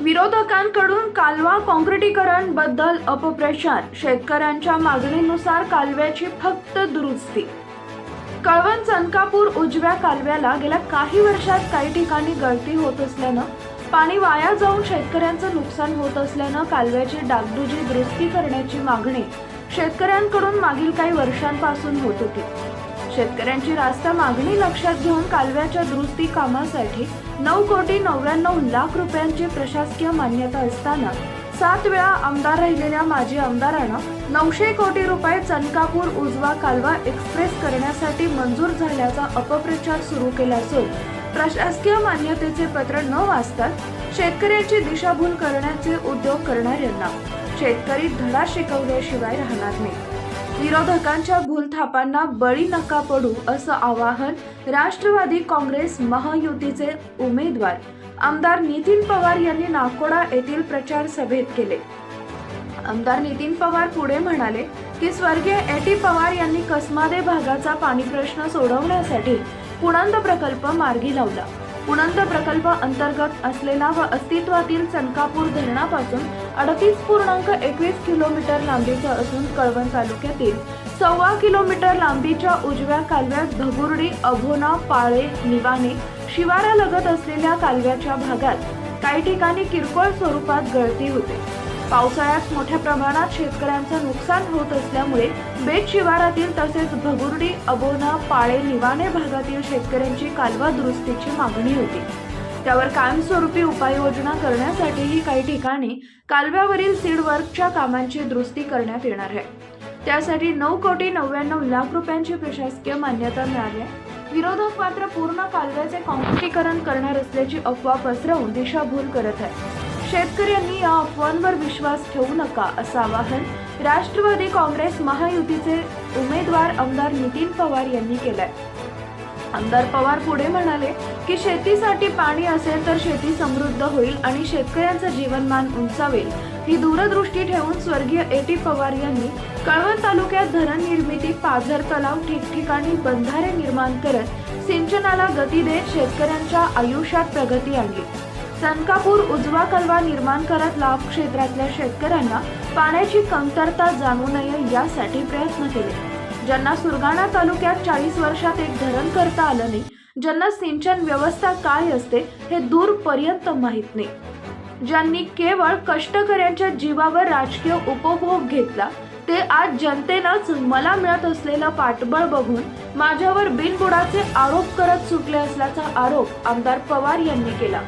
विरोधकांकडून कालवा काँक्रिटीकरणबद्दल अपप्रचार. शेतकऱ्यांच्या मागणीनुसार कालव्याची फक्त दुरुस्ती. कळवण चनकापूर उजव्या कालव्याला गेल्या काही वर्षात काही ठिकाणी गळती होत असल्यानं पाणी वाया जाऊन शेतकऱ्यांचं नुकसान होत असल्यानं कालव्याची डागडुजी दुरुस्ती करण्याची मागणी शेतकऱ्यांकडून मागील काही वर्षांपासून होत होती. शेतकऱ्यांची रास्ता मागणी लक्षात घेऊन कालव्याच्या दुरुस्ती कामासाठी नऊ कोटी नव्याण्णव लाख रुपयांची प्रशासकीय मान्यता असताना सात वेळा आमदार राहिलेल्या माजी आमदारानं नऊशे कोटी रुपये चनकापूर उजवा कालवा एक्सप्रेस करण्यासाठी मंजूर झाल्याचा अपप्रचार सुरू केला असून प्रशासकीय मान्यतेचे पत्र न वाचताच शेतकऱ्यांची दिशाभूल करण्याचे उद्योग करणाऱ्यांना शेतकरी धडा शिकवल्याशिवाय राहणार नाही. विरोधकांच्या भूलथापांना बळी नका पडू असं आवाहन राष्ट्रवादी काँग्रेस महायुतीचे उमेदवार आमदार नितीन पवार यांनी नाकोडा येथील प्रचार सभेत केले. आमदार नितीन पवार पुढे म्हणाले की स्वर्गीय एटी पवार यांनी कसमादे भागाचा पाणी प्रश्न सोडवण्यासाठी पुणंद प्रकल्प मार्गी लावला. पुणंद प्रकल्प अंतर्गत असलेला व अस्तित्वातील चनकापूर धरणापासून अडतीस पूर्णांक एकवीस किलोमीटर लांबीचा असून कळवण तालुक्यातील सव्वा किलोमीटर लांबीच्या उजव्या कालव्यात भगुर्डी अभोना पाळे निवाणे शिवारालगत असलेल्या कालव्याच्या भागात काही ठिकाणी किरकोळ स्वरूपात गळती होते. पावसाळ्यात मोठ्या प्रमाणात शेतकऱ्यांचं नुकसान होत असल्यामुळे बेट शिवारातील तसेच भगुर्डी अबोना पाळे निवाणे भागातील शेतकऱ्यांची कालवा दुरुस्तीची मागणी होती. त्यावर कायमस्वरूपी उपाययोजना करण्यासाठीही काही ठिकाणी कालव्यावरील सीडवर्कच्या कामांची दुरुस्ती करण्यात येणार आहे. त्यासाठी नऊ कोटी नव्याण्णव लाख रुपयांची प्रशासकीय मान्यता मिळाली आहे. विरोधक मात्र पूर्ण कालव्याचे कॉन्क्रिटीकरण करणार असल्याची अफवा पसरवून दिशाभूल करत आहे शेतकऱ्यांनी या अफवांवर विश्वास ठेवू नका असं आवाहन राष्ट्रवादी काँग्रेस महायुतीचे उमेदवार आमदार नितीन पवार यांनी केलंय. आमदार पवार पुढे म्हणाले की शेतीसाठी पाणी असेल तर शेती समृद्ध होईल आणि शेतकऱ्यांचं जीवनमान उंचावेल. ही दूरदृष्टी ठेवून स्वर्गीय एटी पवार यांनी कळवण तालुक्यात धरण निर्मिती पाझर तलाव ठिकठिकाणी बंधारे निर्माण करत सिंचनाला गती देत शेतकऱ्यांच्या आयुष्यात प्रगती आणली. सनकापूर उजवा कलवा निर्माण करत लाभ क्षेत्रातल्या शेतकऱ्यांना पाण्याची कमतरता जाणू नये यासाठी प्रयत्न केले. ज्यांना सुरगाणा तालुक्यात चाळीस वर्षात एक धरण करता आलं नाही ज्यांना सिंचन व्यवस्था काय असते हे दूरपर्यंत माहीत नाही. ज्यांनी केवळ कष्टकऱ्यांच्या जीवावर राजकीय उपभोग घेतला ते आज जनतेनंच मला मिळत असलेलं पाठबळ बघून माझ्यावर बिनबुडाचे आरोप करत सुटले असल्याचा आरोप आमदार पवार यांनी केला.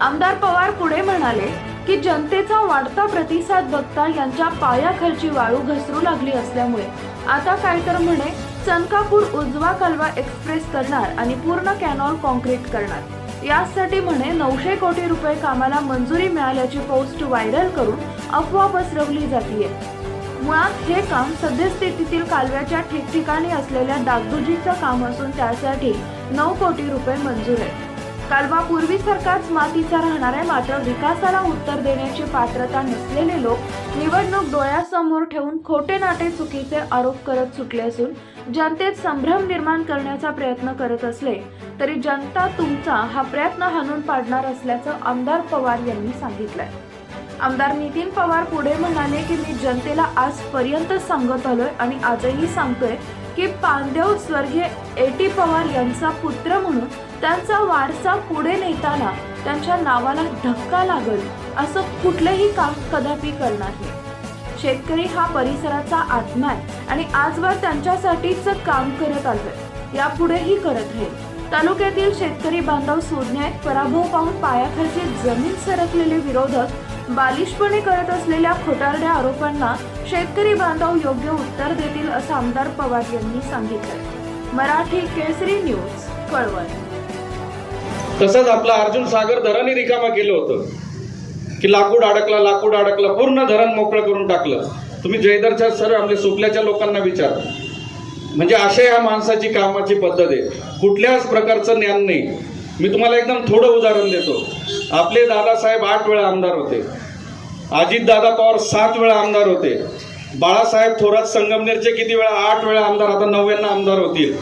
आमदार पवार पुढे म्हणाले की जनतेचा वाढता प्रतिसाद बघता यांच्या पायाखालची वाळू घसरू लागली असल्यामुळे. आता काय तर म्हणे चनकापूर उजवा कालवा एक्सप्रेस करणार आणि पूर्ण कॅनॉल कॉन्क्रीट करणार. यासाठी म्हणे नऊशे कोटी रुपये कामाला मंजुरी मिळाल्याची पोस्ट व्हायरल करून अफवा पसरवली जातीये. मुळात हे काम सद्यस्थितीतील कालव्याच्या ठिकठिकाणी असलेल्या डागडुजीचं काम असून त्यासाठी नऊ कोटी रुपये मंजूर आहे कालवा पूर्वीसारखाच मातीचा राहणार आहे मात्र विकासाला उत्तर देण्याची पात्रता नसलेले लोक निवडणूक डोळ्यासमोर ठेवून खोटे नाटे चुकीचे आरोप करत सुटले असून जनतेत संभ्रम निर्माण करण्याचा प्रयत्न करत असले तरी जनता तुमचा हा प्रयत्न हाणून पाडणार असल्याचं आमदार पवार यांनी सांगितलंय. आमदार नितीन पवार पुढे म्हणाले की मी जनतेला आजपर्यंत सांगत आलोय आणि आजही सांगतोय की पांदेव स्वर्गीय ए टी पवार यांचा पुत्र म्हणून त्यांचा वारसा पुढे नेताना त्यांच्या नावाला धक्का लागल असं कुठलंही काम कदापि करणार नाही. शेतकरी हा परिसराचा आत्मा आहे आणि आजवर त्यांच्यासाठीच काम करत आलोय. यापुढेही करत राहील. तालुक्यातील शेतकरी बांधव सोडण्यात पराभव पाहून पायाखालची जमीन सरकलेले विरोधक बालिशपणे करत असलेल्या खोटारड्या आरोपांना शेतकरी बांधव योग्य उत्तर देतील असं आमदार पवार यांनी सांगितलं मराठी केसरी न्यूज कळवण. तसंच आपलं अर्जुन सागर धरणही रिकामा केलं होतं. की लाकूड अडकला लाकूड अडकला पूर्ण धरण मोकळं करून टाकलं. तुम्ही जयदरच्या सर आपल्या सुकल्याच्या लोकांना विचार. म्हणजे अशा या माणसाची कामाची पद्धत आहे. कुठल्याच प्रकारचं ज्ञान नाही. मी तुम्हाला एकदम थोडं उदाहरण देतो. आपले दादासाहेब आठ वेळा आमदार होते. अजितदादा पवार सात वेळा आमदार होते. बाळासाहेब थोरात संगमनेरचे किती वेळा? आठ वेळा आमदार आता नव्याण्णव आमदार होतील.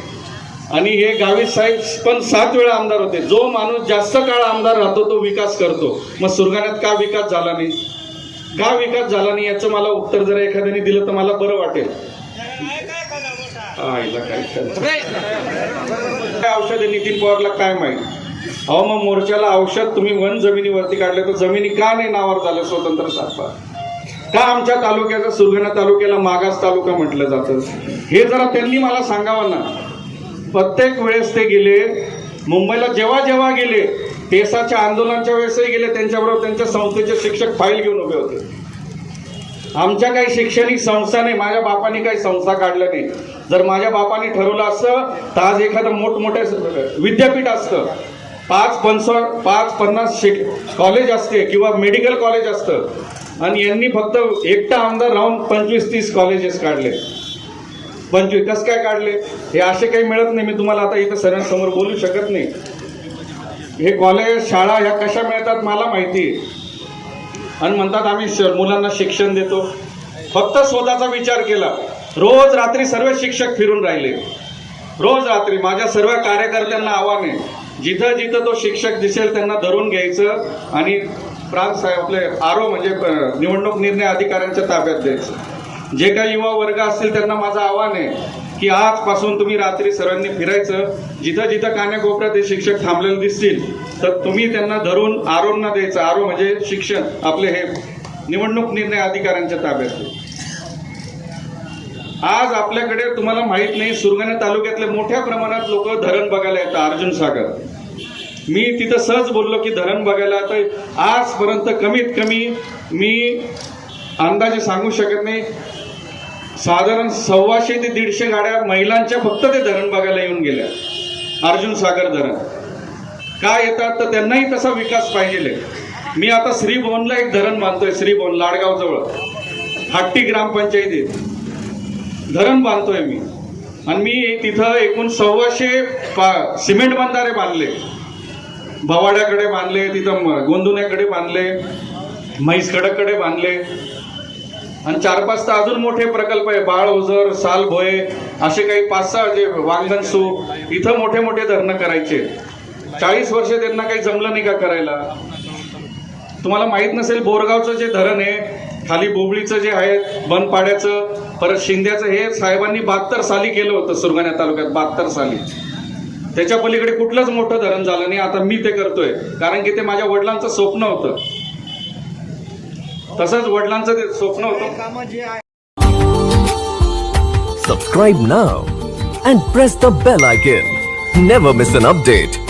आणि हे गावित साहेब पण सात वेळा आमदार होते. जो माणूस जास्त काळ आमदार राहतो तो विकास करतो. मग सुरगाण्यात का विकास झाला नाही? का विकास झाला नाही याचं मला उत्तर जर एखाद्याने दिलं तर मला बरं वाटेल. काय औषध आहे नितीन पवारला काय माहीत? अहो मग मोर्चाला औषध तुम्ही वन जमिनीवरती काढले तर जमिनी का नाही नावावर झालं स्वतंत्र सातबार का आमच्या तालुक्याचा सुरगाणा तालुक्याला मागास तालुका म्हटलं जातं? हे जरा त्यांनी मला सांगावं ना. प्रत्येक वेळेस ते गेले. मुंबईला जेव्हा जेव्हा गेले पेसाच्या आंदोलनाच्या वेळेसही गेले त्यांच्याबरोबर त्यांच्या संस्थेचे शिक्षक फाईल घेऊन उभे होते. आमच्या काही शैक्षणिक संस्था नाही माझ्या बापाने काही संस्था काढल्या नाही. जर माझ्या बापाने ठरवलं असतं तर आज एखादं मोठमोठं विद्यापीठ असतं. पाच पंच पाच पन्नास शिक कॉलेज असते किंवा मेडिकल कॉलेज असतं. आणि यांनी फक्त एकटा आमदार राहून पंचवीस तीस कॉलेजेस काढले. पंचवीस कसं काय काढले हे असे काही मिळत नाही. मी तुम्हाला आता इथं सरांसमोर बोलू शकत नाही. हे कॉलेज शाळा ह्या कशा मिळतात मला माहिती आहे. आणि म्हणतात आम्ही मुलांना शिक्षण देतो. फक्त स्वतःचा विचार केला. रोज रात्री सर्व शिक्षक फिरून राहिले. रोज रात्री माझ्या सर्व कार्यकर्त्यांना आव्हान. आहे जिथं जिथं तो शिक्षक दिसेल त्यांना धरून घ्यायचं आणि प्रांत साहेब आपले आरो म्हणजे निवडणूक निर्णय अधिकाऱ्यांच्या ताब्यात द्यायचं. जे काही युवा वर्ग असतील त्यांना माझं आव्हान आहे की आजपासून तुम्ही रात्री सर्वांनी फिरायचं जिथं जिथं कान्याकोपऱ्यात हे शिक्षक थांबलेले दिसतील तर तुम्ही त्यांना धरून आरोंना द्यायचं. आरो म्हणजे शिक्षण आपले हे निवडणूक निर्णय अधिकाऱ्यांच्या ताब्यात. आज आपल्याकडे तुम्हाला माहीत नाही सुरगाणा तालुक्यातले मोठ्या प्रमाणात लोक धरण बघायला येतात अर्जुन सागर. मी तिथं सहज बोललो की धरण बघायला तर आजपर्यंत कमीत कमी मी अंदाजे सांगू शकत नाही साधारण सव्वाशे ते दीडशे गाड्या महिलांच्या फक्त ते धरण बघायला येऊन गेल्या. अर्जुन सागर धरण. का येतात? तर त्यांनाही तसा विकास पाहिजे. मी आता श्रीभवनला एक धरण बांधतोय श्रीभवन लाडगावजवळ हट्टी ग्रामपंचायतीत धरण बांधतोय मी. आणि मी तिथं एकूण सव्वाशे पा- सिमेंट बंधारे बांधले. भवाड्याकडे बांधले तिथं म- गोंदुण्याकडे बांधले म्हैस म्हैसकडकडे बांधले. आणि चार पाच तर अजून मोठे प्रकल्प आहे. बाळ ओझर साल भोये असे काही पाच सहा जे वांगण सू इथं मोठे मोठे धरणं करायचे. चाळीस वर्ष त्यांना काही जमलं नाही का करायला? तुम्हाला माहीत नसेल बोरगावचं जे धरण आहे खाली बोबळीचं जे आहे बनपाड्याचं परत शिंद्याचं हे साहेबांनी बहात्तर साली केलं होतं सुरगाणा तालुक्यात बहात्तर साली. त्याच्या पलीकडे कुठलंच मोठं धरण झालं नाही. आता मी ते करतोय. कारण की ते माझ्या वडिलांचं स्वप्न होतं. तसंच वडिलांचं स्वप्न होतं Subscribe now and press the bell icon. Never miss an update.